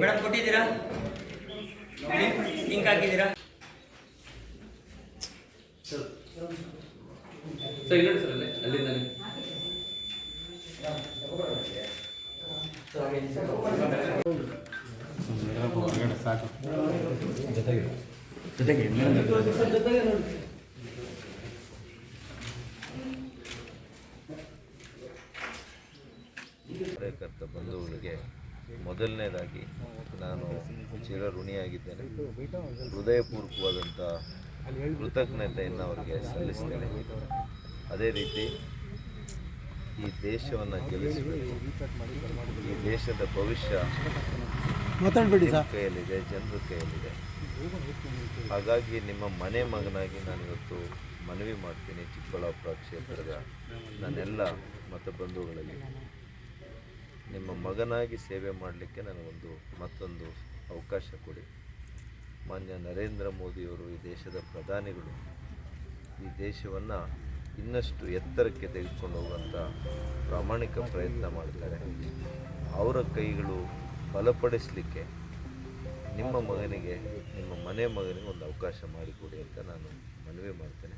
Madam ಕೊಟ್ಟಿದ್ದೀರಾ? Link ಹಾಕಿದ್ದೀರಾ? Sir ಇಲ್ಲ ಸರ್ ಅಲ್ಲೇ ಕಾರ್ಯಕರ್ತ ಬಂಧುಗಳಿಗೆ ಮೊದಲನೇದಾಗಿ ನಾನು ಚಿರ ಋಣಿಯಾಗಿದ್ದೇನೆ. ಹೃದಯಪೂರ್ವಕವಾದಂಥ ಕೃತಜ್ಞತೆಯನ್ನು ಅವರಿಗೆ ಸಲ್ಲಿಸ್ತೇನೆ. ಅದೇ ರೀತಿ ಈ ದೇಶವನ್ನು ಗೆಲ್ಲಿಸಬೇಕು. ಈ ದೇಶದ ಭವಿಷ್ಯ ಮಾತಾಡಬೇಡಿ ಸರ್. ಕೈಯಲ್ಲಿದೆ, ಜನರ ಕೈಯಲ್ಲಿದೆ. ಹಾಗಾಗಿ ನಿಮ್ಮ ಮನೆ ಮಗನಾಗಿ ನಾನು ಇವತ್ತು ಮನವಿ ಮಾಡ್ತೀನಿ ಚಿಕ್ಕಬಳ್ಳಾಪುರ ಕ್ಷೇತ್ರದ ನನ್ನೆಲ್ಲ ಮತ ಬಂಧುಗಳಲ್ಲಿ. ನಿಮ್ಮ ಮಗನಾಗಿ ಸೇವೆ ಮಾಡಲಿಕ್ಕೆ ನನಗೊಂದು ಮತ್ತೊಂದು ಅವಕಾಶ ಕೊಡಿ. ಮಾನ್ಯ ನರೇಂದ್ರ ಮೋದಿಯವರು ಈ ದೇಶದ ಪ್ರಧಾನಿಗಳು. ಈ ದೇಶವನ್ನು ಇನ್ನಷ್ಟು ಎತ್ತರಕ್ಕೆ ತೆಗೆದುಕೊಂಡು ಹೋಗುವಂಥ ಪ್ರಾಮಾಣಿಕ ಪ್ರಯತ್ನ ಮಾಡ್ತಾರೆ. ಅವರ ಕೈಗಳು ಬಲಪಡಿಸಲಿಕ್ಕೆ ನಿಮ್ಮ ಮಗನಿಗೆ ನಿಮ್ಮ ಮನೆ ಮಗನಿಗೆ ಒಂದು ಅವಕಾಶ ಮಾಡಿಕೊಡಿ ಅಂತ ನಾನು ಮನವಿ ಮಾಡ್ತೇನೆ.